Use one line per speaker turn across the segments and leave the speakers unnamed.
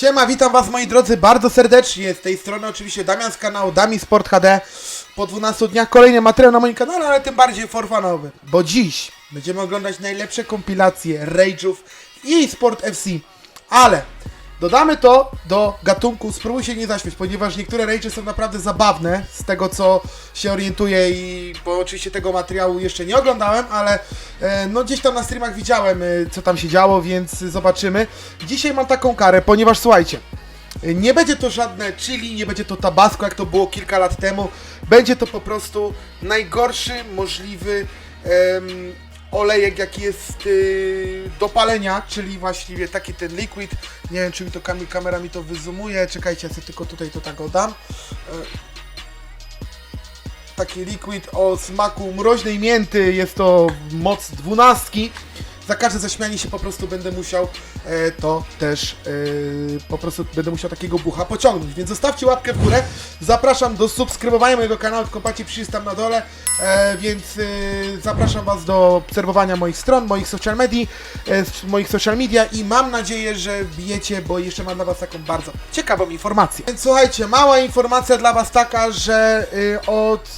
Siema, witam was moi drodzy bardzo serdecznie. Z tej strony oczywiście Damian z kanału Dami Sport HD. Po 12 dniach kolejny materiał na moim kanale, ale tym bardziej forfanowy. Bo dziś będziemy oglądać najlepsze kompilacje rage'ów i Sport FC. Ale dodamy to do gatunku spróbuj się nie zaśmieć, ponieważ niektóre rage'y są naprawdę zabawne z tego co się orientuję i bo oczywiście tego materiału jeszcze nie oglądałem, ale e, no gdzieś tam na streamach widziałem e, co tam się działo, więc zobaczymy. Dzisiaj mam taką karę, ponieważ słuchajcie, nie będzie to żadne chili, nie będzie to tabasco, jak to było kilka lat temu. Będzie to po prostu najgorszy możliwy em, olejek, jaki jest y, do palenia, czyli właściwie taki ten liquid. Nie wiem, czy mi to kam- kamera mi to wyzoomuje. Czekajcie, ja sobie tylko tutaj to tak oddam. E, taki liquid o smaku mroźnej mięty, jest to moc dwunastki. Za każde zaśmianie się po prostu będę musiał e, to też e, po prostu będę musiał takiego bucha pociągnąć. Więc zostawcie łapkę w górę. Zapraszam do subskrybowania mojego kanału, tylko macie przycisk tam na dole. E, więc e, zapraszam Was do obserwowania moich stron, moich social media, e, moich social media i mam nadzieję, że wbijecie, bo jeszcze mam dla Was taką bardzo ciekawą informację. Więc słuchajcie, mała informacja dla Was taka, że y, od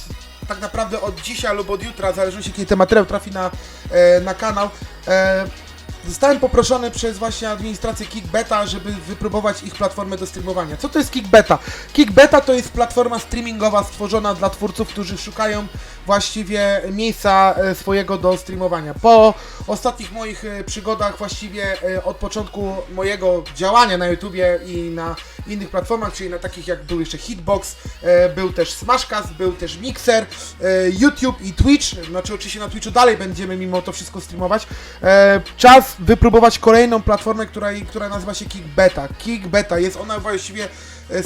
tak naprawdę od dzisiaj lub od jutra, w zależności kiedy ten materiał trafi na, e, na kanał, e, zostałem poproszony przez właśnie administrację Kickbeta, żeby wypróbować ich platformę do streamowania. Co to jest Kickbeta? Kickbeta to jest platforma streamingowa stworzona dla twórców, którzy szukają właściwie miejsca e, swojego do streamowania. Po ostatnich moich przygodach właściwie od początku mojego działania na YouTubie i na innych platformach, czyli na takich jak był jeszcze Hitbox, e, był też Smashcast, był też Mixer, e, YouTube i Twitch, znaczy oczywiście na Twitchu dalej będziemy mimo to wszystko streamować. E, Czas wypróbować kolejną platformę, która, która nazywa się Kickbeta. Kickbeta jest ona właściwie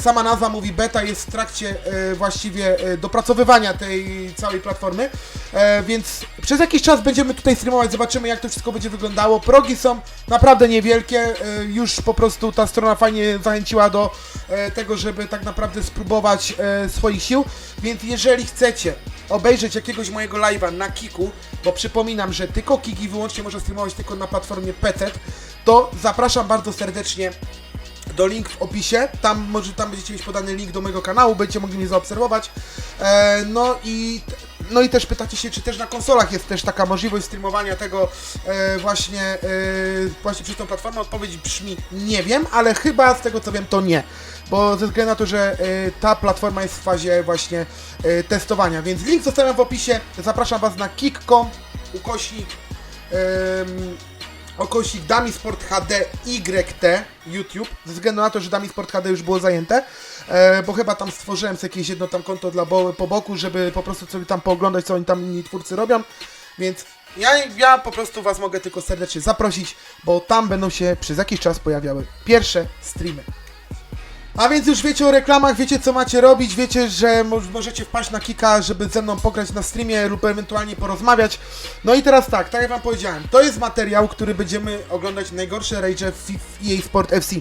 Sama nazwa mówi beta jest w trakcie e, właściwie e, dopracowywania tej całej platformy, e, więc przez jakiś czas będziemy tutaj streamować, zobaczymy jak to wszystko będzie wyglądało. Progi są naprawdę niewielkie, e, już po prostu ta strona fajnie zachęciła do e, tego, żeby tak naprawdę spróbować e, swoich sił, więc jeżeli chcecie obejrzeć jakiegoś mojego live'a na Kiku, bo przypominam, że tylko Kiki wyłącznie może streamować tylko na platformie PC, to zapraszam bardzo serdecznie do link w opisie. Tam może tam będziecie mieć podany link do mojego kanału, będziecie mogli mnie zaobserwować. E, no i no i też pytacie się, czy też na konsolach jest też taka możliwość streamowania tego e, właśnie, e, właśnie przez tą platformę. Odpowiedź brzmi nie wiem, ale chyba z tego co wiem to nie. Bo ze względu na to, że e, ta platforma jest w fazie właśnie e, testowania. Więc link zostawiam w opisie. Zapraszam Was na kick.com ukośnik em, okośnik Dami Sport HD YT YouTube, ze względu na to, że Dami Sport HD już było zajęte, e, bo chyba tam stworzyłem sobie jakieś jedno tam konto dla bo, po boku, żeby po prostu sobie tam pooglądać, co oni tam inni twórcy robią, więc ja, ja po prostu Was mogę tylko serdecznie zaprosić, bo tam będą się przez jakiś czas pojawiały pierwsze streamy. A więc już wiecie o reklamach, wiecie co macie robić, wiecie, że mo- możecie wpaść na Kika, żeby ze mną pograć na streamie lub ewentualnie porozmawiać. No i teraz tak, tak jak wam powiedziałem, to jest materiał, który będziemy oglądać najgorsze rage w EA Sport FC.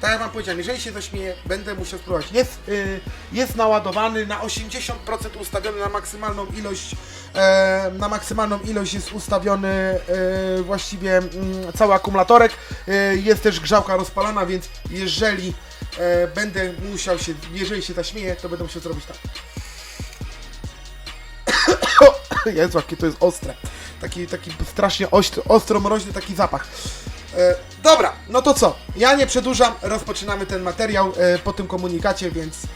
Tak jak wam powiedziałem, jeżeli się zaśmieję, będę musiał spróbować. Jest, y, jest naładowany na 80% ustawiony na maksymalną ilość, e, na maksymalną ilość jest ustawiony e, właściwie mm, cały akumulatorek. E, jest też grzałka rozpalana, więc jeżeli e, będę musiał się, jeżeli się zaśmieję, to będę musiał zrobić tak. Jezu, jakie to jest ostre. Taki, taki strasznie ostro, ostro mroźny taki zapach. E, dobra, no to co? Ja nie przedłużam, rozpoczynamy ten materiał e, po tym komunikacie, więc e,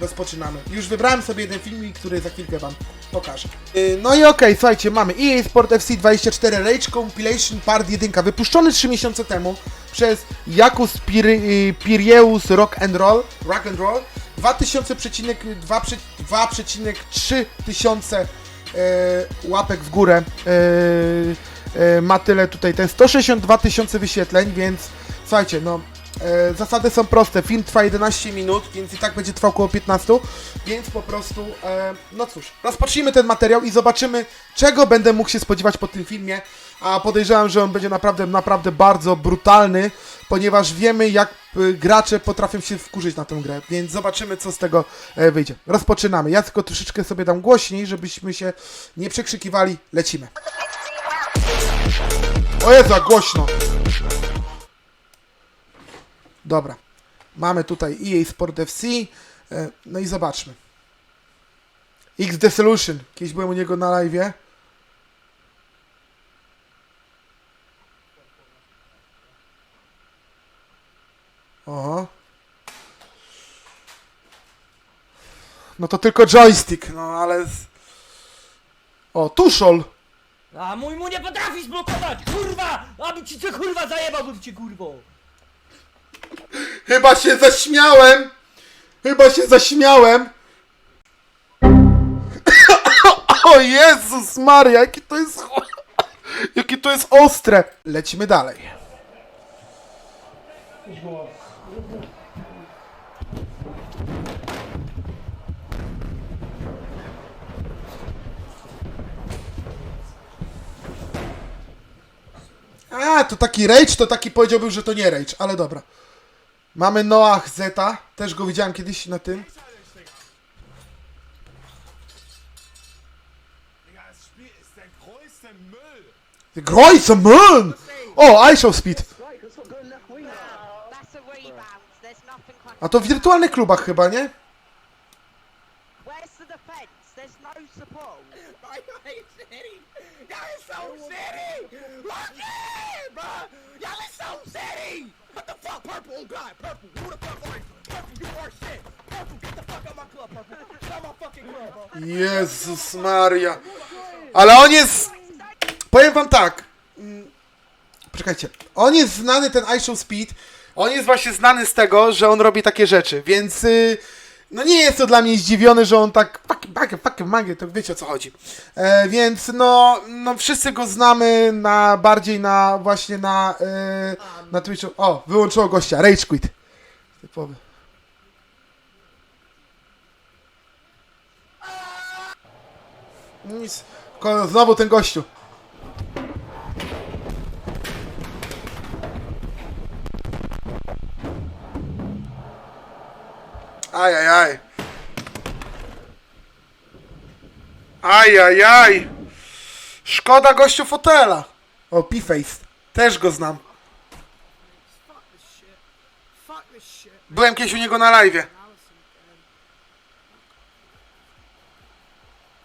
rozpoczynamy. Już wybrałem sobie jeden filmik, który za chwilkę Wam pokażę. E, no i okej, słuchajcie, mamy EA Sport FC 24 Rage Compilation Part 1, wypuszczony 3 miesiące temu przez Jakus Pir, y, Pirieus Rock and Roll, Rock and Roll 2,3 tysiące e, łapek w górę. E, e, ma tyle tutaj, ten 162 tysiące wyświetleń, więc słuchajcie, no e, zasady są proste, film trwa 11 minut, więc i tak będzie trwał około 15, więc po prostu, e, no cóż, rozpocznijmy ten materiał i zobaczymy, czego będę mógł się spodziewać po tym filmie, a podejrzewam, że on będzie naprawdę, naprawdę bardzo brutalny, ponieważ wiemy, jak y, gracze potrafią się wkurzyć na tę grę, więc zobaczymy, co z tego e, wyjdzie. Rozpoczynamy. Ja tylko troszeczkę sobie dam głośniej, żebyśmy się nie przekrzykiwali. Lecimy. O Jezu, głośno. Dobra. Mamy tutaj EA Sport FC. E, no i zobaczmy. XD Solution. Kiedyś byłem u niego na live. Oho. No to tylko joystick, no ale... O, tuszol!
A mój mu nie potrafisz blokować, kurwa! Aby ci co kurwa zajebałbym cię kurwo!
Chyba się zaśmiałem! Chyba się zaśmiałem! O Jezus Maria, jakie to jest... Jakie to jest ostre! Lecimy dalej. A, to taki rage, to taki powiedziałbym, że to nie rage, ale dobra. Mamy Noach Zeta, też go widziałem kiedyś na tym. Grojce, man! O, I Show Speed.
A
to w wirtualnych klubach chyba, nie?
Where's the defense? There's no support.
Y'all is so city! Look in, bro! Y'all is so city! What the fuck, Purple? Oh God, Purple, who the fuck are you? Purple, you are shit! Purple, get the fuck out my club, Purple! Get out my fucking club, bro!
Jezus Maria. Ale on jest... Powiem wam tak. Mm, Poczekajcie. On jest znany, ten I Show Speed. On jest właśnie znany z tego, że on robi takie rzeczy, więc... y, No nie jest to dla mnie zdziwiony, że on tak fucking bagę, fucking magę, to wiecie o co chodzi. E, więc no, no wszyscy go znamy na bardziej na właśnie na e, na Twitchu. O, wyłączyło gościa, Rage Quit. Typowy. Nic. Znowu ten gościu. Ajajaj. Ajajaj. Szkoda gościu fotela. O, P-Face. Też go znam. Byłem kiedyś u niego na live.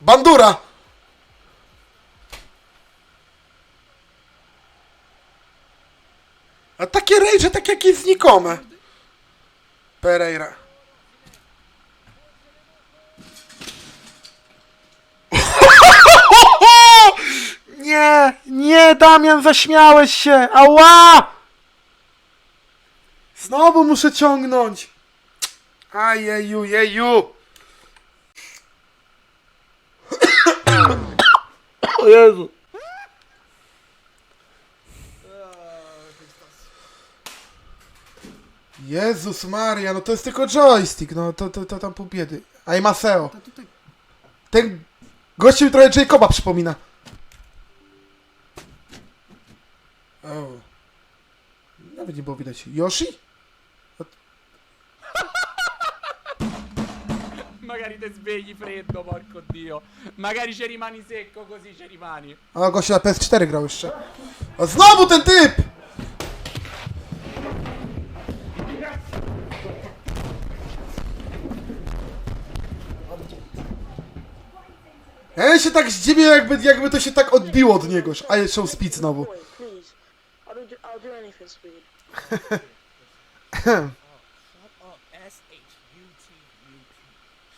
Bandura! A takie rage, tak jak jest znikome. Pereira. Nie, nie, Damian, zaśmiałeś się. Ała! Znowu muszę ciągnąć. Ajeju, jeju. O Jezu. Jezus Maria, no to jest tylko joystick, no to, to, to tam pół biedy. A i Maseo. Ten gościu mi trochę Jacoba przypomina. O. Nawet nie było widać. Yoshi?
Magari ti svegli freddo, porco dio. Magari ci rimani secco così ci rimani.
A gościu na PS4 grał jeszcze. A znowu ten typ! Ja się tak zdziwię, jakby, jakby to się tak odbiło od niego. A jest show speed znowu.
Do anything, Speed.
Up, S-H-U-T-U-T.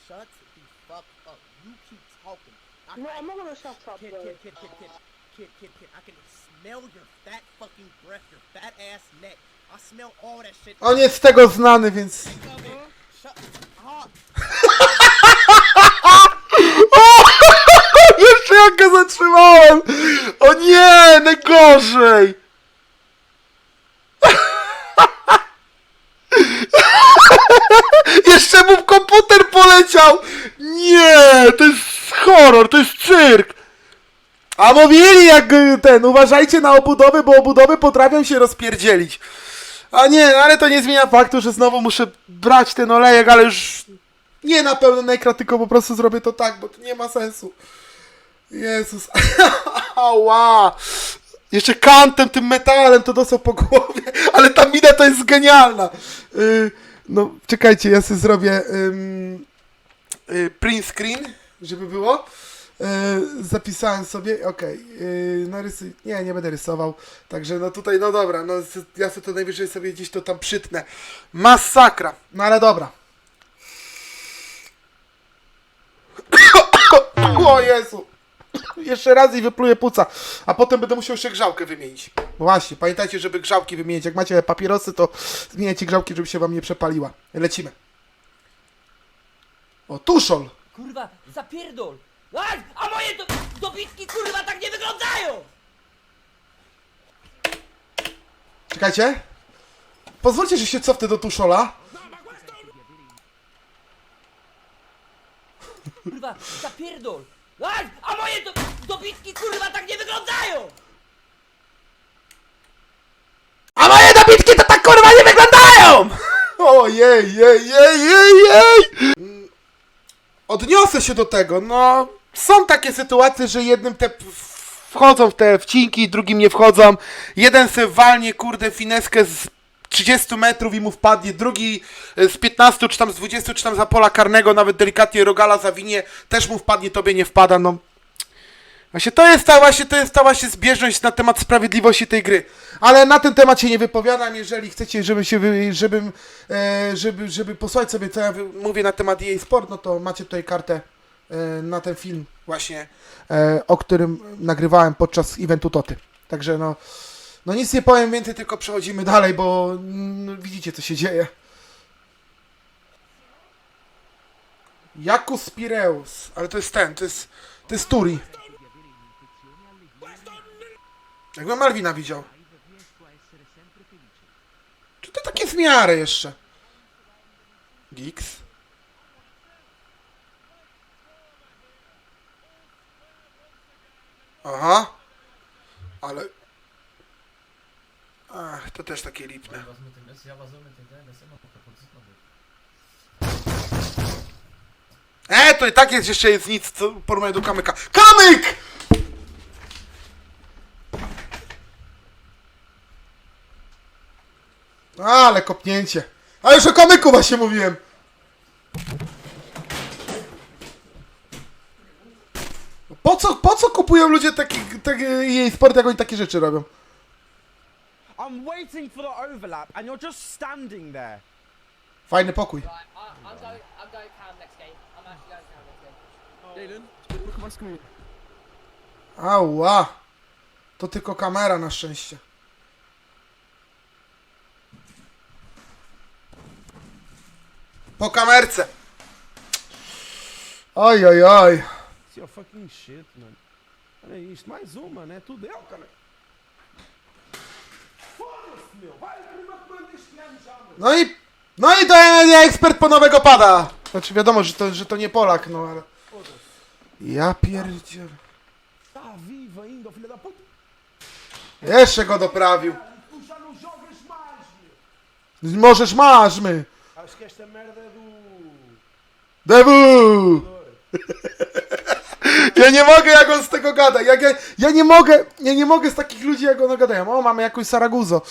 Shut the fuck up. You keep talking. I,
No, I'm not gonna shut up,
kid,
bro.
kid, kid, kid, kid, kid, kid, kid. I can smell your fat fucking breath, your fat ass neck. I smell all that shit.
On jest z tego znany, więc...
Shut up.
Jeszcze jak go zatrzymałem! O nie, najgorzej! Jeszcze mu komputer poleciał! Nie, to jest horror, to jest cyrk! A mówili jak y, ten, uważajcie na obudowy, bo obudowy potrafią się rozpierdzielić. A nie, ale to nie zmienia faktu, że znowu muszę brać ten olejek, ale już nie na pełny ekran, tylko po prostu zrobię to tak, bo to nie ma sensu. Jezus. Ała. Jeszcze kantem, tym metalem to dostał po głowie, ale ta mina to jest genialna. Yy, No, czekajcie, ja sobie zrobię ym, y, print screen, żeby było. Y, zapisałem sobie, okej, y, narysuj, nie, nie będę rysował, także no tutaj, no dobra, no ja sobie to najwyżej sobie gdzieś to tam przytnę. Masakra, no ale dobra. O Jezu! Jeszcze raz i wypluję puca, a potem będę musiał jeszcze grzałkę wymienić. Właśnie, pamiętajcie, żeby grzałki wymienić. Jak macie papierosy, to zmieniajcie grzałki, żeby się wam nie przepaliła. Lecimy. O, tuszol!
Kurwa, zapierdol! A, a moje do, dobitki kurwa tak nie wyglądają!
Czekajcie. Pozwólcie, że się cofnę do tuszola.
Kurwa, zapierdol! A, a moje do, dobitki kurwa tak nie wyglądają!
A moje dobitki to tak kurwa nie wyglądają! Ojej, jej, jej, jej, jej! Odniosę się do tego, no... Są takie sytuacje, że jednym te wchodzą w te wcinki, drugim nie wchodzą. Jeden se walnie, kurde, fineskę z 30 metrów i mu wpadnie, drugi e, z 15 czy tam z 20 czy tam za pola karnego, nawet delikatnie rogala zawinie, też mu wpadnie, tobie nie wpada, no... Właśnie to jest ta właśnie, to jest ta właśnie zbieżność na temat sprawiedliwości tej gry. Ale na ten temat się nie wypowiadam, jeżeli chcecie, żeby się, wy- żebym, e, żeby, żeby posłuchać sobie, co ja mówię na temat EA Sport, no to macie tutaj kartę e, na ten film właśnie, e, o którym nagrywałem podczas eventu Toty. Także no, no nic nie powiem więcej, tylko przechodzimy dalej, bo mm, widzicie, co się dzieje. Jakus Pireus, ale to jest ten, to jest, to jest Turi. Jakbym Malwina widział. Czy to takie w miarę jeszcze? Geeks. Aha. Ale... Ach, to też takie lipne. E, to i tak jest jeszcze jest nic, co porównanie do kamyka. Kamyk! Ale kopnięcie. A już o kamyku właśnie mówiłem. Po co, po co kupują ludzie takie, takie jej sport, jak oni takie rzeczy robią?
I'm waiting for the overlap, and you're just standing there.
Fajny pokój.
I'm going, I'm going cam next game. I'm actually going cam next game.
Ała. To tylko kamera na szczęście. Po kamerce. Oj, oj, oj.
It's your fucking shit, man. Ale iść mais uma, né? Tu deu, cara.
No i, no i to ja ekspert po nowego pada. Znaczy wiadomo, że to, że to nie Polak, no ale... Ja pierdzie...
Tá vivo ainda, filho da puta.
Jeszcze go doprawił. Możesz, masz my.
Acho que esta merda é do...
Dewu! Ja nie mogę, jak on z tego gada. Jak ja, ja nie mogę, ja nie mogę z takich ludzi, jak one gadają. O, mamy jakąś Saraguzo.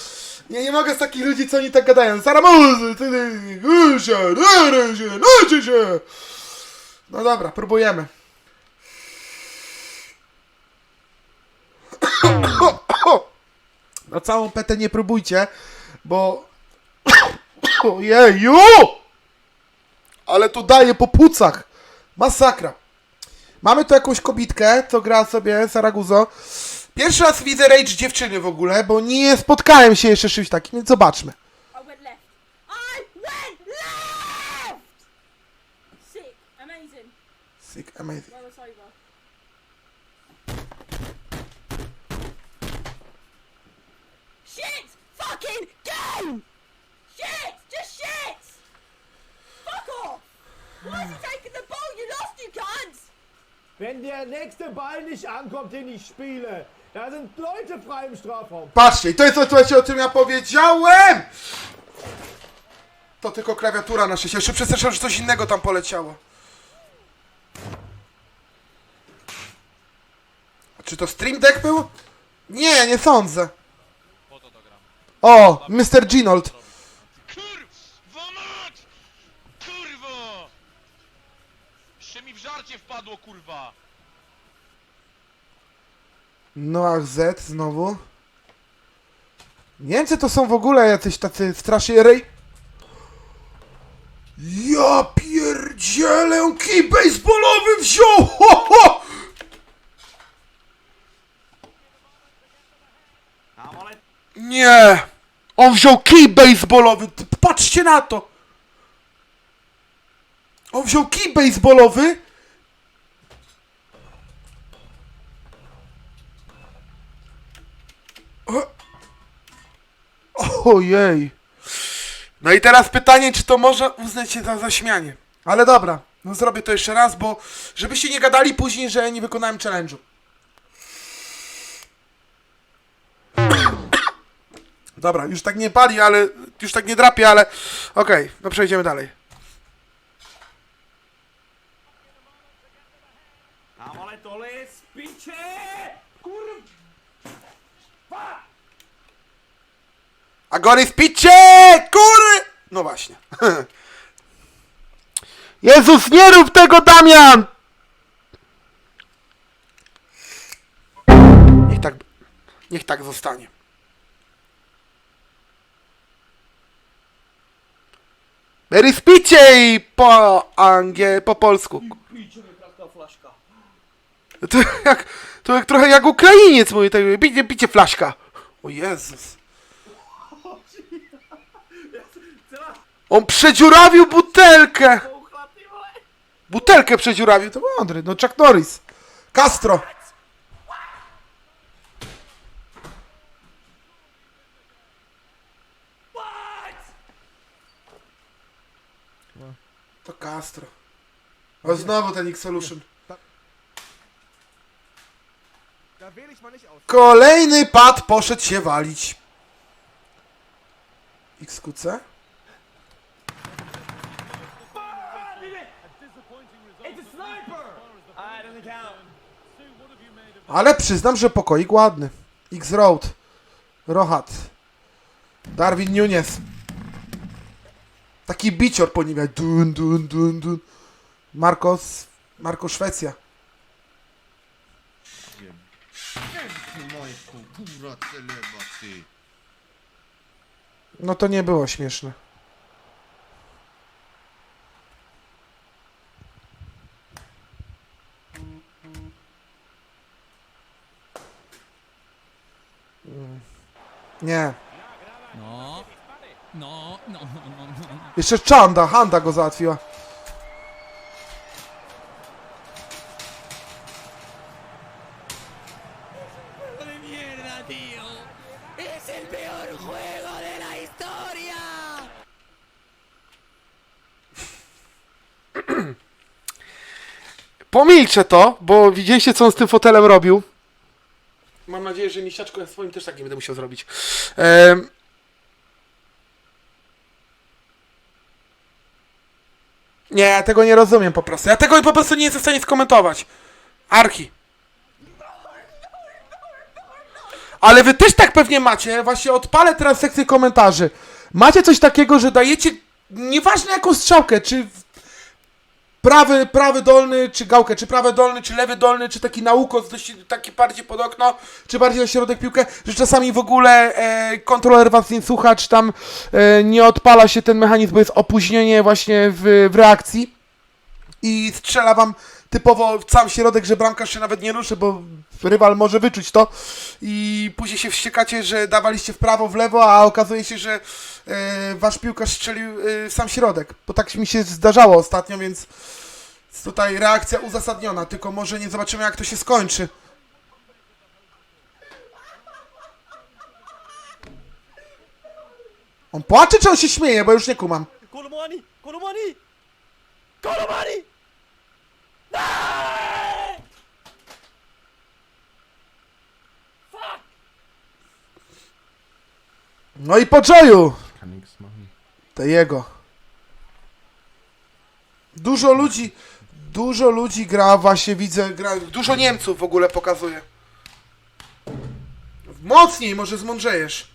Ja nie mogę z takich ludzi, co oni tak gadają. Saramuzy, ty, ryry się, lecie się. No dobra, próbujemy. Na całą petę nie próbujcie, bo... Ojeju! Ale tu daje po płucach. Masakra. Mamy tu jakąś kobitkę, co gra sobie Saraguzo. Pierwszy raz widzę Rage dziewczyny w ogóle, bo nie spotkałem się jeszcze z czymś takim, więc zobaczmy.
I went left. I went left! Sick. Amazing.
Sick, amazing.
Well, it's over. Shit! Fucking go! Shit! Just shit! Fuck off! Why is he taking the ball? You lost, you cunts!
Wenn der nächste Ball nicht ankommt, den ich spiele,
Patrzcie, i to jest to, słuchajcie, o czym ja powiedziałem! To tylko klawiatura na szczęście. Jeszcze przestraszałem, że coś innego tam poleciało. Czy to Stream Deck był? Nie, nie sądzę. O, Mr. Ginold.
Kurwa mać! Kurwo! Jeszcze mi w żarcie wpadło, kurwa!
Noach Z znowu. Niemcy to są w ogóle jacyś tacy straszierej. Ja pierdzielę, kij baseballowy wziął! Ho, ho! Nie! On wziął kij baseballowy! Patrzcie na to! On wziął kij baseballowy Ojej. No i teraz pytanie, czy to można uznać się za zaśmianie. Ale dobra, no zrobię to jeszcze raz, bo żebyście nie gadali później, że nie wykonałem challenge'u. Dobra, już tak nie pali, ale już tak nie drapie, ale okej, no przejdziemy dalej.
Ale to jest! Kurwa!
A gory w picie! Kury! No właśnie. Jezus, nie rób tego, Damian! Niech tak, niech tak zostanie. Mary spicie po angie, po polsku. To jak, to jak trochę jak Ukrainiec mówi, tak, bicie, bicie flaszka. O Jezus. On przedziurawił butelkę. Butelkę przedziurawił, to mądry, no Chuck Norris. Castro. To Castro. O, znowu ten X-Solution. Kolejny pad poszedł się walić. XQC? Ale przyznam, że pokoik ładny. X-Road. Rohat. Darwin Nunes. Taki bicior po nim jak dun, dun, dun, dun. Marcos... Marko Szwecja. No to nie było śmieszne. Nie.
No. No, no, no, no, no.
Jeszcze Chanda, Handa go załatwiła.
de mierda, tío. Es el peor juego de la historia.
Pomilczę to, bo widzieliście co on z tym fotelem robił. Mam nadzieję, że misiaczko ja swoim też tak nie będę musiał zrobić. Em, Nie, ja tego nie rozumiem po prostu. Ja tego po prostu nie jestem w stanie skomentować. Archi. Ale wy też tak pewnie macie, właśnie odpalę teraz sekcję komentarzy. Macie coś takiego, że dajecie, nieważne jaką strzałkę, czy prawy, prawy dolny, czy gałkę, czy prawy dolny, czy lewy dolny, czy taki naukos, dość, taki bardziej pod okno, czy bardziej na środek piłkę, że czasami w ogóle e, kontroler was nie słucha, czy tam e, nie odpala się ten mechanizm, bo jest opóźnienie właśnie w, w reakcji i strzela wam typowo w sam środek, że bramkarz się nawet nie ruszy, bo rywal może wyczuć to i później się wściekacie, że dawaliście w prawo, w lewo, a okazuje się, że e, wasz piłkarz strzelił e, w sam środek, bo tak mi się zdarzało ostatnio, więc tutaj reakcja uzasadniona, tylko może nie zobaczymy jak to się skończy. On płacze czy on się śmieje, bo już nie kumam.
Kolomani! Kolomani! Kolomani!
No i po Joyu! To jego. Dużo ludzi, dużo ludzi gra, właśnie widzę, gra, dużo Niemców w ogóle pokazuje. Mocniej, może zmądrzejesz.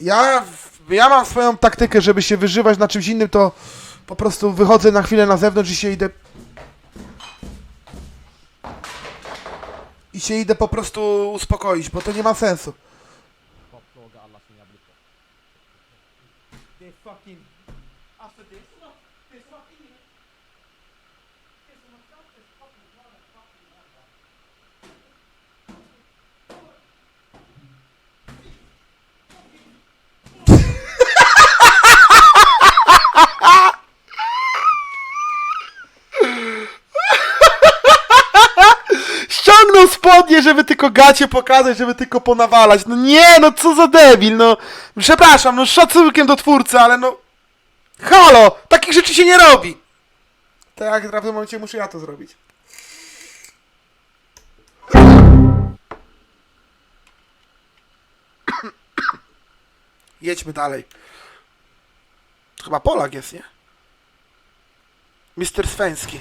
Ja ja mam swoją taktykę, żeby się wyżywać na czymś innym, to po prostu wychodzę na chwilę na zewnątrz i się idę... I się idę po prostu uspokoić, bo to nie ma sensu.
They fucking... After this, this fucking...
Ściągnął spodnie, żeby tylko gacie pokazać, żeby tylko ponawalać. No nie, no co za debil, no. Przepraszam, no szacunkiem do twórcy, ale no... Halo, takich rzeczy się nie robi. Tak, w pewnym momencie muszę ja to zrobić. Jedźmy dalej. Chyba Polak jest, nie? Mister Swęski.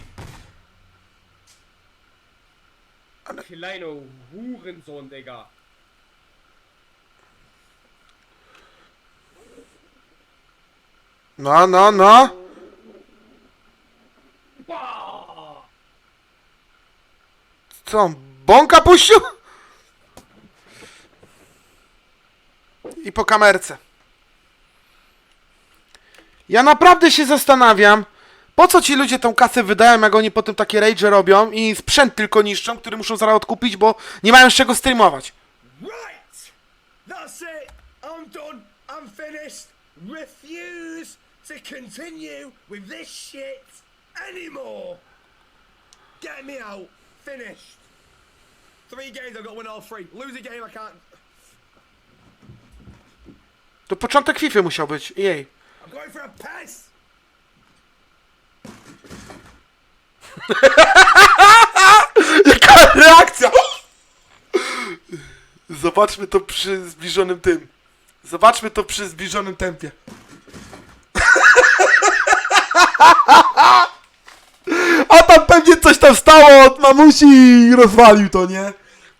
Kleiner Hurensohn, Digga.
No, no, no. Co on, bąka puścił? I po kamerce. Ja naprawdę się zastanawiam, po co ci ludzie tą kasę wydają, jak oni potem takie rage robią i sprzęt tylko niszczą, który muszą zaraz odkupić, bo nie mają z czego streamować.
Right! That's it! I'm done! I'm finished! Refuse to continue with this shit anymore! Get me out! Finished! Three games, I've got to win all three. Lose a game, I can't.
To początek FIFA musiał być, jej.
I'm going for a piss!
Jaka reakcja! Zobaczmy to przy zbliżonym tym. Zobaczmy to przy zbliżonym tempie. A tam pewnie coś tam stało od mamusi i rozwalił to, nie?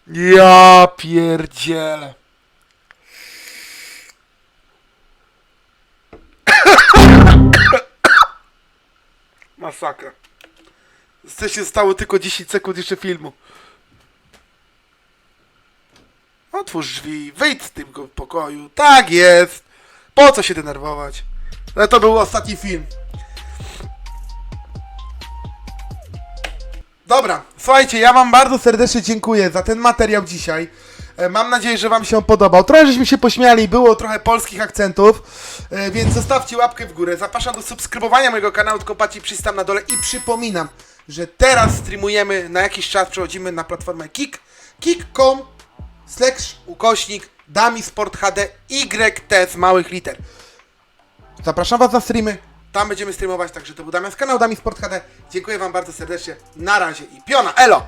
Ja pierdzielę. Masakra. Co się stało tylko 10 sekund jeszcze filmu. Otwórz drzwi, wyjdź z tego pokoju. Tak jest. Po co się denerwować? Ale to był ostatni film. Dobra, słuchajcie, ja wam bardzo serdecznie dziękuję za ten materiał dzisiaj. E, Mam nadzieję, że wam się on podobał. Trochę żeśmy się pośmiali, było trochę polskich akcentów, e, więc zostawcie łapkę w górę. Zapraszam do subskrybowania mojego kanału, tylko patrzcie przycisk tam na dole i przypominam, że teraz streamujemy, na jakiś czas przechodzimy na platformę Kik, kik.com slash ukośnik Dami Sport HD YT z małych liter. Zapraszam Was na streamy. Tam będziemy streamować, także to był Damian z kanału Dami Sport HD. Dziękuję Wam bardzo serdecznie. Na razie i piona, elo!